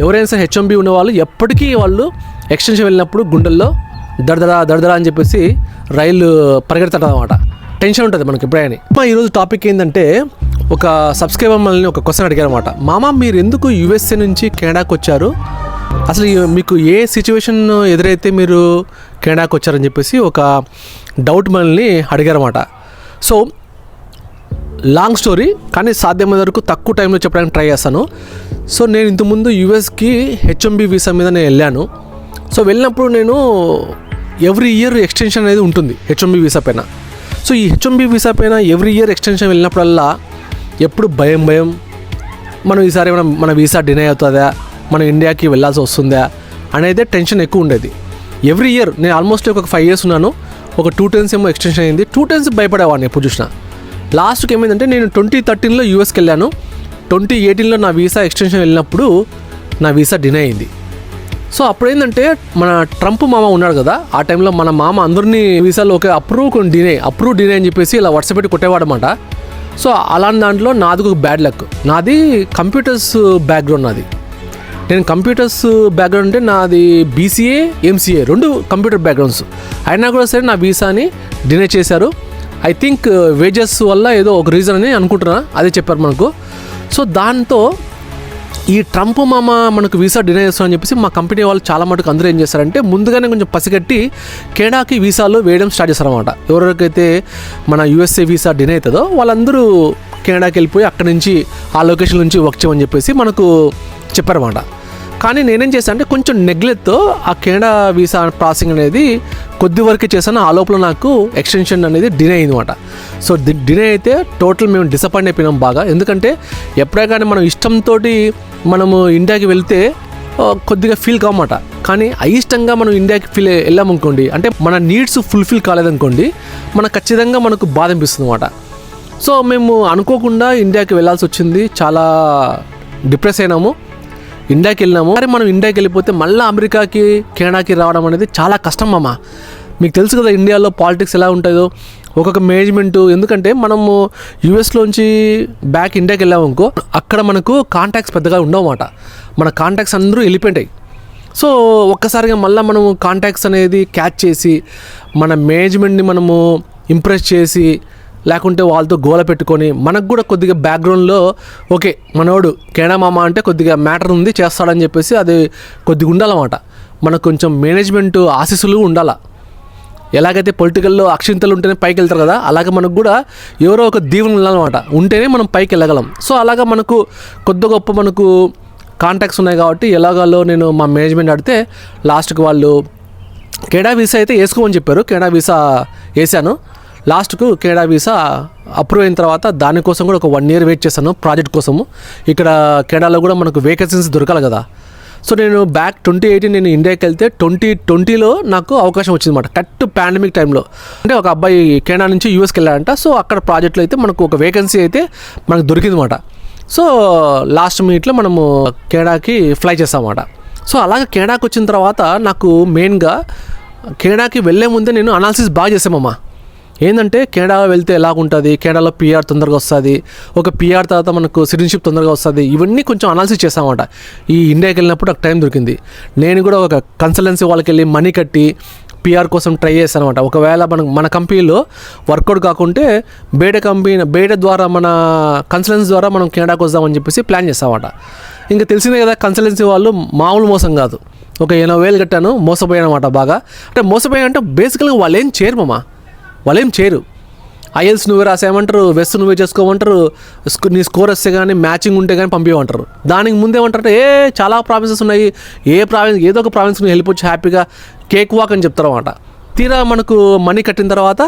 ఎవరైనా సరే హెచ్ఎంబి ఉన్న వాళ్ళు ఎప్పటికీ వాళ్ళు ఎక్స్టెన్షన్ వెళ్ళినప్పుడు గుండెల్లో దడదడ దడదడ అని చెప్పేసి రైలు పరిగెడతాడు అనమాట టెన్షన్ ఉంటుంది మనకి ఎప్పుడైనా. మా ఈరోజు టాపిక్ ఏంటంటే ఒక సబ్స్క్రైబర్ మనల్ని ఒక క్వశ్చన్ అడిగారనమాట మామ మీరు ఎందుకు యుఎస్ఏ నుంచి కెనడాకి వచ్చారు? అసలు మీకు ఏ సిచ్యువేషన్ ఎదురైతే మీరు కెనడాకి వచ్చారని చెప్పేసి ఒక డౌట్ మనల్ని అడిగారన్నమాట. సో లాంగ్ స్టోరీ కానీ సాధ్యమైన వరకు తక్కువ టైంలో చెప్పడానికి ట్రై చేస్తాను. సో నేను ఇంతకుముందు యూఎస్కి హెచ్ఎంబి వీసా మీద నేను వెళ్ళాను. సో వెళ్ళినప్పుడు నేను ఎవ్రీ ఇయర్ ఎక్స్టెన్షన్ అనేది ఉంటుంది హెచ్ఎంబి వీసా పైన. సో ఈ హెచ్ఎంబి వీసా పైన ఎవ్రీ ఇయర్ ఎక్స్టెన్షన్ వెళ్ళినప్పుడల్లా ఎప్పుడు భయం భయం. మనం ఈసారి మనం మన వీసా డినై అవుతుందా? మనం ఇండియాకి వెళ్ళాల్సి వస్తుందా? అనేది టెన్షన్ ఎక్కువ ఉండేది. ఎవ్రీ ఇయర్ నేను ఆల్మోస్ట్ ఒక ఫైవ్ ఇయర్స్ ఉన్నాను. ఒక టూ టైమ్స్ ఏమో ఎక్స్టెన్షన్ అయింది. టూ టైమ్స్ భయపడేవాడిని ఎప్పుడు చూసినా. లాస్ట్కి ఏమైందంటే నేను ట్వంటీ థర్టీన్లో యూఎస్కి వెళ్ళాను. ట్వంటీ ఎయిటీన్లో నా వీసా ఎక్స్టెన్షన్ వెళ్ళినప్పుడు నా వీసా డినై అయింది. సో అప్పుడు ఏంటంటే మన ట్రంప్ మామ ఉన్నాడు కదా ఆ టైంలో మన మామ అందరినీ వీసాలో ఓకే అప్రూవ్ కొన్ని డినే అప్రూవ్ డినే అని చెప్పేసి ఇలా వాట్సాప్ పెట్టి కొట్టేవాడమాట సో అలాంటి దాంట్లో నాది ఒక బ్యాడ్ లక్. నాది కంప్యూటర్స్ బ్యాక్గ్రౌండ్ నాది. నేను కంప్యూటర్స్ బ్యాక్గ్రౌండ్ అంటే నాది బీసీఏ ఎంసీఏ రెండు కంప్యూటర్ బ్యాక్గ్రౌండ్స్. అయినా కూడా సరే నా వీసాని డినే చేశారు. ఐ థింక్ వేజెస్ వల్ల ఏదో ఒక రీజన్ అని అనుకుంటున్నా అదే చెప్పారు మనకు. సో దాంతో ఈ ట్రంప్ మామ మనకు వీసా డినై చేస్తామని చెప్పేసి మా కంపెనీ వాళ్ళు చాలా మటుకు అందరూ ఏం చేస్తారంటే ముందుగానే కొంచెం పసిగట్టి కెనడాకి వీసాలు వేయడం స్టార్ట్ చేస్తారన్నమాట. ఎవరికైతే మన యూఎస్ఏ వీసా డినై అవుతుందో వాళ్ళందరూ కెనడాకి వెళ్ళిపోయి అక్కడి నుంచి ఆ లొకేషన్ నుంచి వర్క్ చేయమని చెప్పేసి మనకు చెప్పారన్నమాట. కానీ నేనేం చేశాను అంటే కొంచెం నెగ్లెట్తో ఆ కెనడా వీసా ప్రాసెసింగ్ అనేది కొద్ది వరకే చేశాను. ఆ లోపల నాకు ఎక్స్టెన్షన్ అనేది డినే అయింది అనమాట సో డినే అయితే టోటల్ మేము డిసప్పాయింట్ అయిపోయినాం బాగా. ఎందుకంటే ఎప్పుడే కానీ మనం ఇష్టంతో మనము ఇండియాకి వెళ్తే కొద్దిగా ఫీల్ కావమాట కానీ అయిష్టంగా మనం ఇండియాకి ఫీల్ వెళ్ళామనుకోండి అంటే మన నీడ్స్ ఫుల్ఫిల్ కాలేదనుకోండి మన ఖచ్చితంగా మనకు బాధ అనిపిస్తుంది అనమాట సో మేము అనుకోకుండా ఇండియాకి వెళ్ళాల్సి వచ్చింది. చాలా డిప్రెస్ అయినాము. ఇండియాకి వెళ్ళినాము. మరి మనం ఇండియాకి వెళ్ళిపోతే మళ్ళీ అమెరికాకి కెనడాకి రావడం అనేది చాలా కష్టం అమ్మ మీకు తెలుసు కదా ఇండియాలో పాలిటిక్స్ ఎలా ఉంటుందో ఒక్కొక్క మేనేజ్మెంట్ ఎందుకంటే మనము యూఎస్లోంచి బ్యాక్ ఇండియాకి వెళ్ళామనుకో అక్కడ మనకు కాంటాక్ట్స్ పెద్దగా ఉండవన్నమాట. మన కాంటాక్ట్స్ అందరూ వెళ్ళిపోయింటాయి. సో ఒక్కసారిగా మళ్ళీ మనము కాంటాక్ట్స్ అనేది క్యాచ్ చేసి మన మేనేజ్మెంట్ని మనము ఇంప్రెస్ చేసి లేకుంటే వాళ్ళతో గోల పెట్టుకొని మనకు కూడా కొద్దిగా బ్యాక్గ్రౌండ్లో ఓకే మనోడు కేడా మామ అంటే కొద్దిగా మ్యాటర్ ఉంది చేస్తాడని చెప్పేసి అది కొద్దిగా ఉండాలన్నమాట. మనకు కొంచెం మేనేజ్మెంట్ ఆశీస్సులు ఉండాలా. ఎలాగైతే పొలిటికల్లో అక్షింతలు ఉంటేనే పైకి వెళ్తారు కదా అలాగే మనకు కూడా ఎవరో ఒక దీవెన ఉండాలన్నమాట. ఉంటేనే మనం పైకి వెళ్ళగలం. సో అలాగా మనకు కొద్ది గొప్ప మనకు కాంటాక్ట్స్ ఉన్నాయి కాబట్టి ఎలాగాలో నేను మా మేనేజ్మెంట్ అడితే లాస్ట్కి వాళ్ళు కేడా వీసా అయితే వేసుకోమని చెప్పారు. కేడా వీసా వేసాను లాస్ట్కు కెనడా వీసా అప్రూవ్ అయిన తర్వాత దానికోసం కూడా ఒక వన్ ఇయర్ వెయిట్ చేశాను ప్రాజెక్ట్ కోసము. ఇక్కడ కెనడాలో కూడా మనకు వేకెన్సీస్ దొరకాలి కదా. సో నేను బ్యాక్ ట్వంటీ ఎయిటీన్ నేను ఇండియాకి వెళ్తే ట్వంటీ ట్వంటీలో నాకు అవకాశం వచ్చింది అనమాట కరెక్ట్ పాండమిక్ టైంలో అంటే ఒక అబ్బాయి కెనడా నుంచి యూఎస్కి వెళ్ళాడంట. సో అక్కడ ప్రాజెక్ట్లో అయితే మనకు ఒక వేకెన్సీ అయితే మనకు దొరికిందన్నమాట. సో లాస్ట్ మినిట్లో మనము కెనడాకి ఫ్లై చేస్తామన్నమాట సో అలాగే కెనడాకి వచ్చిన తర్వాత నాకు మెయిన్గా కెనడాకి వెళ్ళే ముందే నేను అనాలిసిస్ బాగా చేసామమ్మా ఏంటంటే కెనడా వెళ్తే ఎలాగుంటుంది? కెనడాలో పిఆర్ తొందరగా వస్తుంది. ఒక పిఆర్ తర్వాత మనకు సిటిజన్షిప్ తొందరగా వస్తుంది. ఇవన్నీ కొంచెం అనాలిసిస్ చేసామన్నమాట ఈ ఇండియాకి వెళ్ళినప్పుడు నాకు టైం దొరికింది. నేను కూడా ఒక కన్సల్టెన్సీ వాళ్ళకి వెళ్ళి మనీ కట్టి పిఆర్ కోసం ట్రై చేస్తాను అనమాట ఒకవేళ మనం మన కంపెనీలో వర్కౌట్ కాకుంటే బయట కంపెనీ బయట ద్వారా మన కన్సల్టెన్సీ ద్వారా మనం కెనడాకి వద్దామని చెప్పేసి ప్లాన్ చేస్తామన్నమాట ఇంకా తెలిసిందే కదా కన్సల్టెన్సీ వాళ్ళు మామూలు మోసం కాదు. ఒక ఎనభై వేలు కట్టాను మోసపోయాను అనమాట బాగా. అంటే మోసపోయా అంటే బేసికల్గా వాళ్ళు ఏం చేయరు వాళ్ళు ఏం చేయరు ఐఎల్స్ నువ్వే రాసేయమంటారు వెస్ట్ నువ్వే చేసుకోమంటారు నీ స్కోర్ వస్తే కానీ మ్యాచింగ్ ఉంటే కానీ పంపించమంటారు దానికి ముందేమంటారు ఏ చాలా ప్రావిన్సెస్ ఉన్నాయి. ఏ ప్రావిన్స్ ఏదో ఒక ప్రావిన్స్ నువ్వు వెళ్ళిపోవచ్చు హ్యాపీగా కేక్ వాక్ అని చెప్తారు అనమాట తీరా మనకు మనీ కట్టిన తర్వాత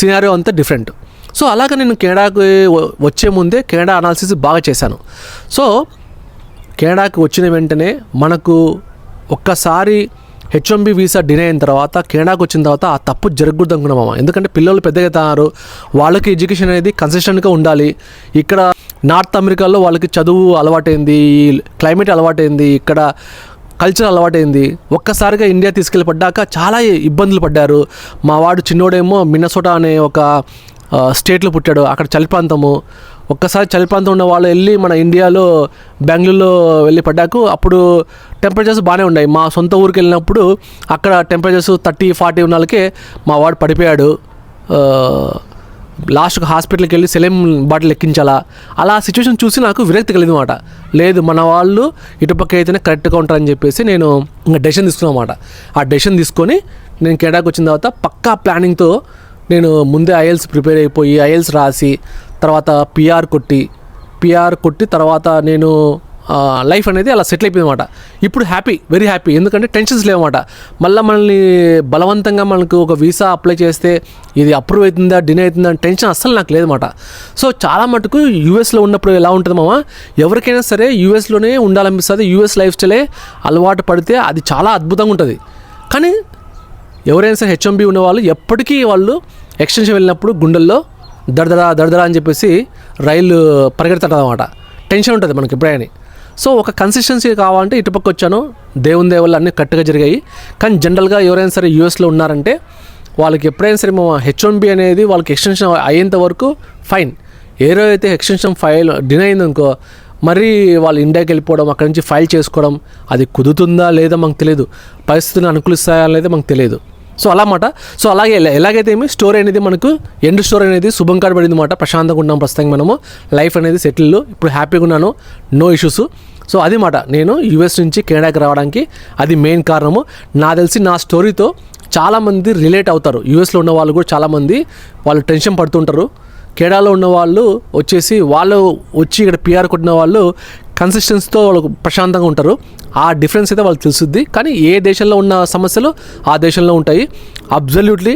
సినారియో అంతా డిఫరెంట్. సో అలాగే నేను కెనడాకి వచ్చే ముందే కెనడా అనాలిసిస్ బాగా చేశాను. సో కెనడాకి వచ్చిన వెంటనే మనకు ఒక్కసారి హెచ్ఎంబీ వీసా డినే అయిన తర్వాత కెనడాకి వచ్చిన తర్వాత ఆ తప్పు జరగకూడదు అనుకున్నాం మామ. ఎందుకంటే పిల్లలు పెద్దగా అవుతున్నారు వాళ్ళకి ఎడ్యుకేషన్ అనేది కన్సిస్టెంట్గా ఉండాలి. ఇక్కడ నార్త్ అమెరికాలో వాళ్ళకి చదువు అలవాటైంది క్లైమేట్ అలవాటైంది ఇక్కడ కల్చర్ అలవాటైంది. ఒక్కసారిగా ఇండియా తీసుకెళ్ళి పడ్డాక చాలా ఇబ్బందులు పడ్డారు. మా వాడు చిన్నోడేమో మిన్నసోటా అనే ఒక స్టేట్లో పుట్టాడు. అక్కడ చలి ప్రాంతము. ఒక్కసారి చలి ప్రాంతం ఉన్న వాళ్ళు వెళ్ళి మన ఇండియాలో బెంగళూరులో వెళ్ళి పడ్డాకు అప్పుడు టెంపరేచర్స్ బాగానే ఉన్నాయి. మా సొంత ఊరికి వెళ్ళినప్పుడు అక్కడ టెంపరేచర్స్ థర్టీ ఫార్టీ ఉన్న వాళ్ళకే మా వాడు పడిపోయాడు. లాస్ట్కి హాస్పిటల్కి వెళ్ళి సెలెం బాటిల్ ఎక్కించాలా? అలా సిచ్యువేషన్ చూసి నాకు విరక్తి కలిగింది అనమాట లేదు మన వాళ్ళు ఇటుపక్క అయితేనే కరెక్ట్గా ఉంటారని చెప్పేసి నేను ఇంకా డెసిషన్ తీసుకున్నాను అనమాట ఆ డెసిషన్ తీసుకొని నేను కెనడాకి వచ్చిన తర్వాత పక్కా ప్లానింగ్తో నేను ముందే ఐఎల్స్ ప్రిపేర్ అయిపోయి ఐఎల్స్ రాసి తర్వాత పిఆర్ కొట్టి పిఆర్ కొట్టి తర్వాత నేను లైఫ్ అనేది అలా సెటిల్ అయిపోయింది అనమాట ఇప్పుడు హ్యాపీ వెరీ హ్యాపీ. ఎందుకంటే టెన్షన్స్ లేవన్నమాట. మళ్ళీ మనల్ని బలవంతంగా మనకు ఒక వీసా అప్లై చేస్తే ఇది అప్రూవ్ అవుతుందా డినే అవుతుందా అని టెన్షన్ అస్సలు నాకు లేదన్నమాట. సో చాలా మటుకు యూఎస్లో ఉన్నప్పుడు ఎలా ఉంటుంది మామ? ఎవరికైనా సరే యూఎస్లోనే ఉండాలనిపిస్తుంది. యూఎస్ లైఫ్ స్టైలే అలవాటు పడితే అది చాలా అద్భుతంగా ఉంటుంది. కానీ ఎవరైనా సరే హెచ్ఎంబి ఉన్నవాళ్ళు ఎప్పటికీ వాళ్ళు ఎక్స్టెన్షన్ వెళ్ళినప్పుడు గుండెల్లో దడదరా దడదరా అని చెప్పేసి రైలు పరిగెడతాడనమాట టెన్షన్ ఉంటుంది మనకి ఎప్పుడైనా. సో ఒక కన్సిస్టెన్సీ కావాలంటే ఇటుపక్క వచ్చాను. దేవుని దేవుళ్ళు అన్నీ కట్టుగా జరిగాయి. కానీ జనరల్గా ఎవరైనా సరే యూఎస్లో ఉన్నారంటే వాళ్ళకి ఎప్పుడైనా సరే మా హెచ్ వన్ బి అనేది వాళ్ళకి ఎక్స్టెన్షన్ అయ్యేంత వరకు ఫైన్. ఏరో అయితే ఎక్స్టెన్షన్ ఫైల్ డినై అయిందనుకో మరి వాళ్ళు ఇండియాకి వెళ్ళిపోవడం అక్కడి నుంచి ఫైల్ చేసుకోవడం అది కుదురుతుందా లేదా మాకు తెలియదు పరిస్థితులు అనుకూలిస్తాయా లేదా మాకు తెలియదు సో అలా మాట సో అలాగే ఎలాగైతే ఏమి స్టోరీ అనేది మనకు ఎండ్ స్టోరీ అనేది శుభం పడింది మాట. ప్రశాంతంగా ఉన్నాం ప్రస్తుతం మనము. లైఫ్ అనేది సెటిల్ ఇప్పుడు హ్యాపీగా ఉన్నాను. నో ఇష్యూస్ సో అది మాట. నేను యూఎస్ నుంచి కెనడాకి రావడానికి అది మెయిన్ కారణము. నా తెలిసి నా స్టోరీతో చాలామంది రిలేట్ అవుతారు. యూఎస్లో ఉన్న వాళ్ళు కూడా చాలామంది వాళ్ళు టెన్షన్ పడుతుంటారు. కెనడాలో ఉన్న వాళ్ళు వచ్చేసి వాళ్ళు వచ్చి ఇక్కడ పిఆర్ కొట్టిన వాళ్ళు కన్సిస్టెన్సీతో వాళ్ళు ప్రశాంతంగా ఉంటారు. ఆ డిఫరెన్స్ అయితే వాళ్ళకి తెలుస్తుంది కానీ ఏ దేశంలో ఉన్న సమస్యలు ఆ దేశంలో ఉంటాయి. అబ్జల్యూట్లీ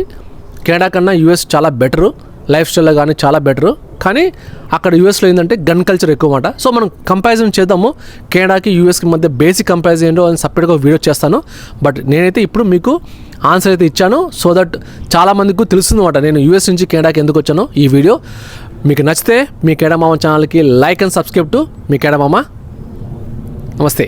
కెనడా కన్నా యూఎస్ చాలా బెటరు లైఫ్ స్టైల్లో కానీ చాలా బెటరు కానీ అక్కడ యూఎస్లో ఏంటంటే గన్ కల్చర్ ఎక్కువ మాట సో మనం కంపారిజన్ చేద్దాము. కెనడాకి యూఎస్కి మధ్య బేసిక్ కంపారిజన్ ఏంటో అని సపరేట్గా వీడియో చేస్తాను. బట్ నేనైతే ఇప్పుడు మీకు ఆన్సర్ అయితే ఇచ్చాను. సో దట్ చాలామందికి తెలుస్తుంది అనమాట నేను యూఎస్ నుంచి కెనడాకి ఎందుకు వచ్చానో ఈ వీడియో మీకు నచ్చితే మీ కెనడా ఛానల్కి లైక్ అండ్ సబ్స్క్రైబ్ టు మీ కెనడా మామ నమస్తే